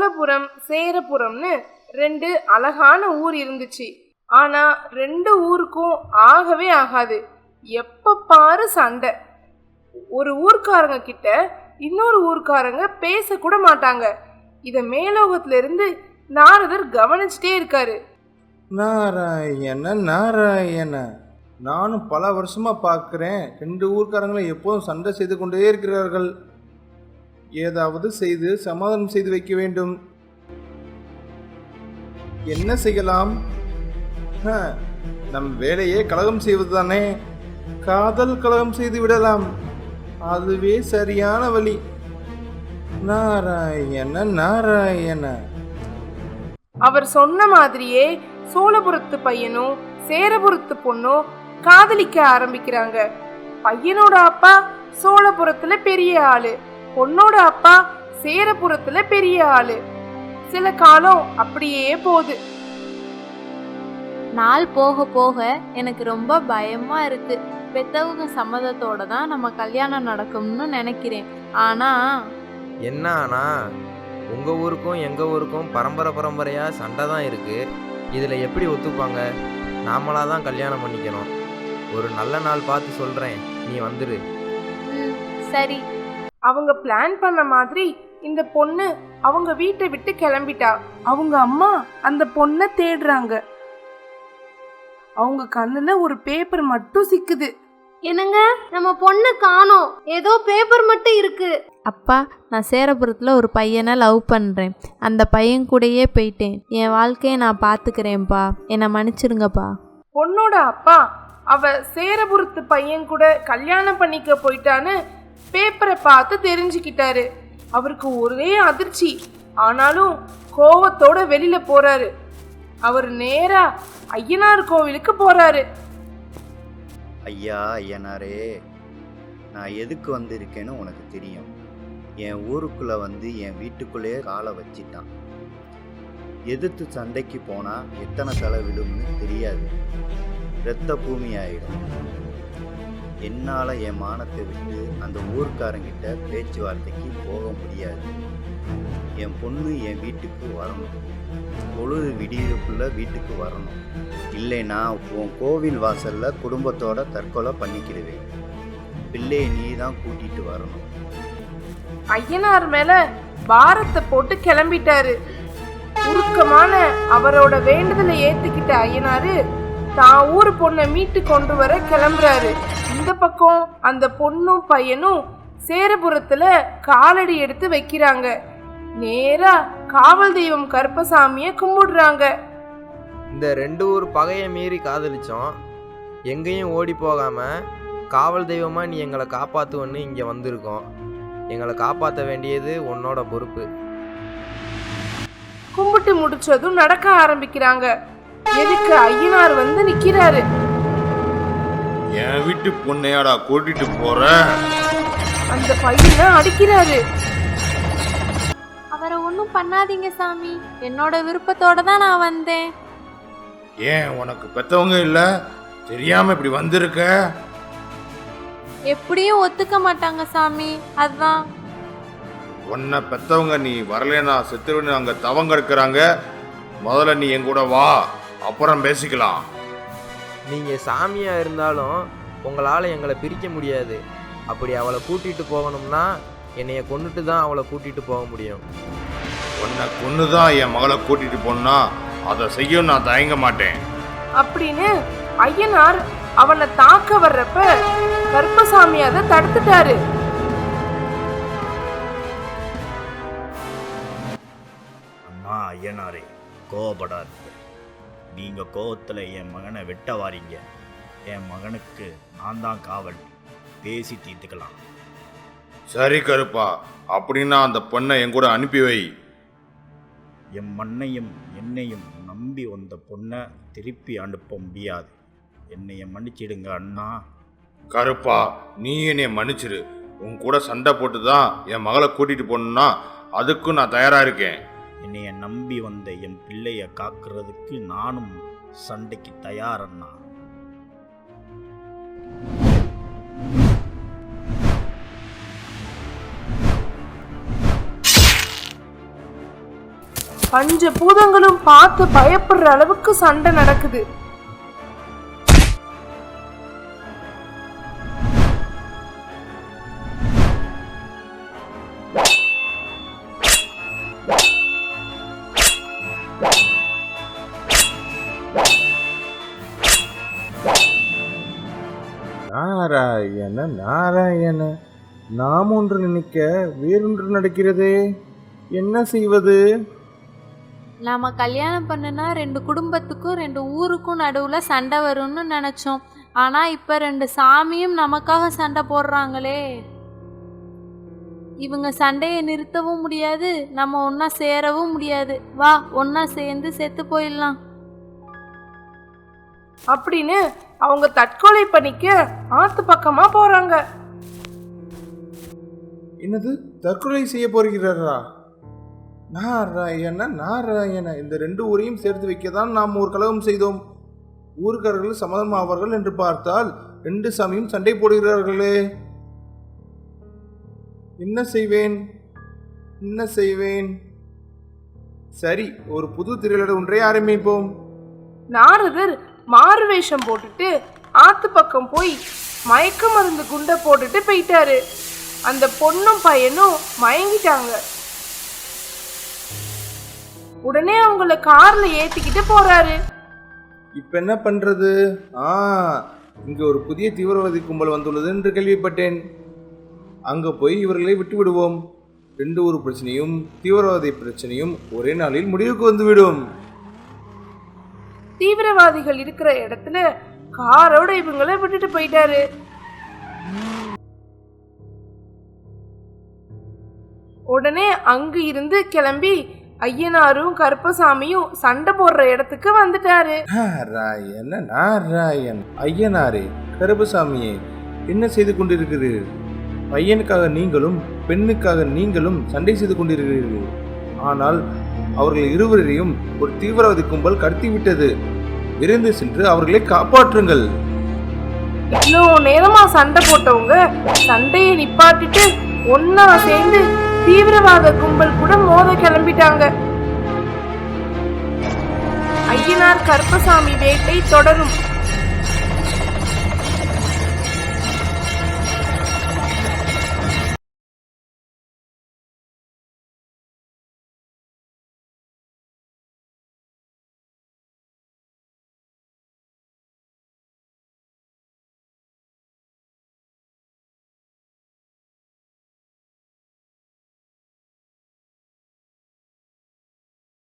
சோழபுரம் சேரபுரம்னு ரெண்டு அழகான ஊர் இருந்துச்சு. ஆனா ரெண்டு ஊருக்கும் ஆகவே ஆகாது. எப்ப பாரு சண்டை. ஒரு ஊர்க்காரங்க கிட்ட இன்னொரு ஊர்க்காரங்க பேச கூட மாட்டாங்க. இத மேலோகத்துல இருந்து நாரதர் கவனிச்சுட்டே இருக்காரு. நாராயண நாராயண. நானும் பல வருஷமா பார்க்குறேன் ரெண்டு ஊர்க்காரங்களும் எப்போதும் சண்டை செய்து கொண்டே இருக்கிறார்கள். ஏதாவது செய்து சமாதானம் செய்து வைக்க வேண்டும். என்ன செய்யலாம்? நம் வேலையே கலகம் செய்வதுதானே? காதல் கலகம் செய்து விடலாம். அதுவே சரியான வழி. நாராயண நாராயண. அவர் சொன்ன மாதிரியே சோழபுரத்து பையனும் சேரபுரத்து பொண்ணும் காதலிக்க ஆரம்பிக்கிறாங்க. பையனோட அப்பா சோழபுரத்துல பெரிய ஆளு. பொண்ணோட அப்பா சேரபுரத்துல பெரிய ஆளு. சில காலம் அப்படியே போகுது. நாள் போக போக எனக்கு ரொம்ப பயமா இருக்கு. பெத்தவங்க சம்மதத்தோட தான் நம்ம கல்யாணம் நடக்கும்னு நினைக்கிறேன். ஆனா என்ன ஆனா உங்கள் ஊருக்கும் எங்கள் ஊருக்கும் பரம்பரை பரம்பரையாக சண்டை தான் இருக்குது இதில் எப்படி ஒத்துப்பாங்க? நாமளாக தான் கல்யாணம் பண்ணிக்கணும். ஒரு நல்ல நாள் பார்த்து சொல்கிறேன் நீ வந்துரு. சரி. அவங்க பிளான் பண்ண மாதிரி இந்த பொண்ணு அவங்க வீட்டை விட்டு கிளம்பிட்டா. அவங்க அம்மா அந்த பொண்ணை தேடுறாங்க. அவங்க கண்ணுல ஒரு பேப்பர் மட்டும் சிக்குது. என்னங்க? நம்ம பொண்ணு காணோம். ஏதோ பேப்பர் மட்டும் இருக்கு. அப்பா நான் சேரபுரத்தில் ஒரு பையனை லவ் பண்ணுறேன் அந்த பையன் கூடயே போயிட்டேன். என் வாழ்க்கையை நான் பார்த்துக்கிறேன்ப்பா என்னை மன்னிச்சிடுங்கப்பா பொண்ணோட அப்பா அவ சேரபுரத்து பையன் கூட கல்யாணம் பண்ணிக்க போயிட்டான்னு பேப்பரை பார்த்து தெரிஞ்சுக்கிட்டாரு. அவருக்கு ஒரே அதிர்ச்சி. ஆனாலும் கோவத்தோட வெளியில போறாரு. அவர் நேரா ஐயனார் கோவிலுக்கு போறாரு. ஐயா ஐயனாரே நான் எதுக்கு வந்திருக்கேன்னு உனக்கு தெரியும். என் ஊருக்குள்ள வந்து என் வீட்டுக்குள்ளேயே காலை வச்சிட்டான். எதிர்த்து சண்டைக்கு போனா எத்தனை தலை தெரியாது. இரத்த பூமி ஆயிடும். என்னால் என் மானத்தை விட்டு அந்த ஊர்க்காரங்கிட்ட பேச்சுவார்த்தைக்கு போக முடியாது. என் பொண்ணு என் வீட்டுக்கு வரணும். பொழுது விடியக்குள்ளே வீட்டுக்கு வரணும். இல்லைனா உன் கோவில் வாசலில் குடும்பத்தோட தற்கொலை பண்ணிக்கிடுவேன். பிள்ளையை நீ தான் கூட்டிட்டு வரணும். ஐயனார் மேல பாரத்தை போட்டு கிளம்பிட்டாரு. உருக்கமான அவரோட வேண்டுதலை ஏத்துக்கிட்ட ஐயனாரு தான் ஊர் பொண்ணை மீட்டு கொண்டு வர கிளம்புறாரு. இந்த பக்கம் அந்த பொண்ணும் பையனும் சேரபுரத்துல காலடி எடுத்து வைக்கிறாங்க. நேரா காவல் தெய்வம் கருப்பசாமிய கும்பிடுறாங்க. இந்த ரெண்டு ஊர் பகையை மீறி காதலிச்சோம். எங்கேயும் ஓடி போகாமல் காவல் தெய்வமாக நீ எங்களை காப்பாற்றுவன்னு இங்கே வந்திருக்கோம். எங்களை காப்பாற்ற வேண்டியது உன்னோட பொறுப்பு. கும்பிட்டு முடிச்சதும் நடக்க ஆரம்பிக்கிறாங்க. எதுக்கு ஐயனார் வந்து நிக்கிறாரு? என் வீட்டு பொண்ணையாடா கூட்டிட்டு போற? அந்த பையனை அடிக்கிறாரு. அவரை ஒன்றும் பண்ணாதீங்க சாமி. என்னோட விருப்பத்தோட தான் நான் வந்தேன். ஏன் உனக்கு பெத்தவங்க இல்ல? தெரியாம இப்படி வந்திருக்க? எப்படியும் ஒத்துக்க மாட்டாங்க சாமி. அதான். உன்னை பெத்தவங்க நீ வரலைன்னா செத்துருன்னு அங்க தவங்க இருக்கிறாங்க முதல்ல நீ என் கூட வா. அப்புறம் பேசிக்கலாம். நீங்கள் சாமியாக இருந்தாலும் உங்களால் எங்களை பிரிக்க முடியாது. அப்படி அவளை கூட்டிகிட்டு போகணும்னா என்னைய கொண்டுட்டு தான் அவளை கூட்டிகிட்டு போக முடியும். உன்னை கொன்னுதான் என் மகளை கூட்டிட்டு போனா அதை செய்ய நான் தயங்க மாட்டேன். அப்படின்னு ஐயனார் அவனை தாக்க வர்றப்ப கருப்பசாமி அதை தடுத்துட்டாரு. அம்மா ஐயனாரே கோவப்படாதீங்க. நீங்க கோவத்துல என் மகனை வெட்ட வாரீங்க என் மகனுக்கு நான் தான் காவல். பேசி தீர்த்துக்கலாம். சரி கருப்பா அப்படின்னா அந்த பொண்ணை என் கூட அனுப்பி வை. என் மண்ணையும் என்னையும் நம்பி வந்த பொண்ணை திருப்பி அனுப்ப முடியாது. என்னைய மன்னிச்சிடுங்க அண்ணா. கருப்பா நீ என்னை மன்னிச்சிரு. உன் கூட சண்டை போட்டு தான் என் மகளை கூட்டிட்டு போகணும்னா அதுக்கும் நான் தயாரா இருக்கேன். என்னைய நம்பி வந்த என் பிள்ளைய காக்கிறதுக்கு நானும் சண்டைக்கு தயாரண்ணா. பஞ்ச பூதங்களும் பார்த்து பயப்படுற அளவுக்கு சண்டை நடக்குது. நாராயண நாராயண நாம் ஒன்று நினைக்க வேறொன்று நடக்கிறதே? என்ன செய்வது? நாம கல்யாணம் பண்ணுனா ரெண்டு குடும்பத்துக்கும் ரெண்டு ஊருக்கும் நடுவில் சண்டை வரும்னு நினச்சோம். ஆனால் இப்போ ரெண்டு சாமியும் நமக்காக சண்டை போடுறாங்களே. இவங்க சண்டையை நிறுத்தவும் முடியாது நம்ம ஒன்றா சேரவும் முடியாது. வா ஒன்றா சேர்ந்து செத்து போயிடலாம். அப்படின்னு அவங்க தற்கொலை பண்ணிக்க ஆத்து பக்கமா போறாங்க. என்னது? தற்கொலை செய்ய போகிறாரா? நாராயண நாராயண இந்த ரெண்டு ஊரையும் சேர்த்து வைக்க தான் நாம் ஒரு கலகம் செய்தோம். ஊர்க்காரர்கள் சம்மதம் ஆவார்கள் என்று பார்த்தால் ரெண்டு சாமியும் சண்டை போடுகிறார்களே. என்ன செய்வேன்? என்ன செய்வேன்? சரி ஒரு புது திருவிழா ஒன்றை ஆரம்பிப்போம். நாரதர் மாறு வேஷம் போட்டுட்டு ஆத்து பக்கம் போய் மயக்க மருந்து குண்டை போட்டுட்டு போயிட்டாரு. அந்த பொண்ணும் பையனும் மயங்கிட்டாங்க. உடனே அவங்கள கார்ல ஏத்திக்கிட்டு போறாரு. இப்ப என்ன பண்றது? ஆ இங்க ஒரு புதிய தீவிரவாதி கும்பல் வந்துள்ளது என்று கேள்விப்பட்டேன். அங்க போய் இவர்களை விட்டு விடுவோம் ரெண்டு ஒரு பிரச்சனையும் தீவிரவாதி பிரச்சனையும் ஒரே நாளில் முடிவுக்கு வந்துவிடும். தீவிரவாதிகள் இருக்கிற இடத்துல காரோட இவங்கள விட்டுட்டு போயிட்டாரு. உடனே அங்கு இருந்து கிளம்பி ஐயனாரும் கருப்பசாமியும் சண்டை போடுற இடத்துக்கு வந்துட்டாரு. நாராயண நாராயண் ஐயனாரே கருப்பசாமியே என்ன செய்து கொண்டிருக்கிறீர்கள் பையனுக்காக நீங்களும் பெண்ணுக்காக நீங்களும் சண்டை செய்து கொண்டிருக்கிறீர்கள். ஆனால் அவர்கள் இருவரையும் ஒரு தீவிரவாதி கும்பல் கடத்திவிட்டது. விரைந்து சென்று அவர்களை காப்பாற்றுங்கள். இவ்வளோ நேரமா சண்டை போட்டவங்க சண்டையை நிப்பாட்டிட்டு ஒன்னா சேர்ந்து தீவிரவாத கும்பல் கூட மோத கிளம்பிட்டாங்க. ஐயனார் கருப்பசாமி வேட்டை தொடரும்.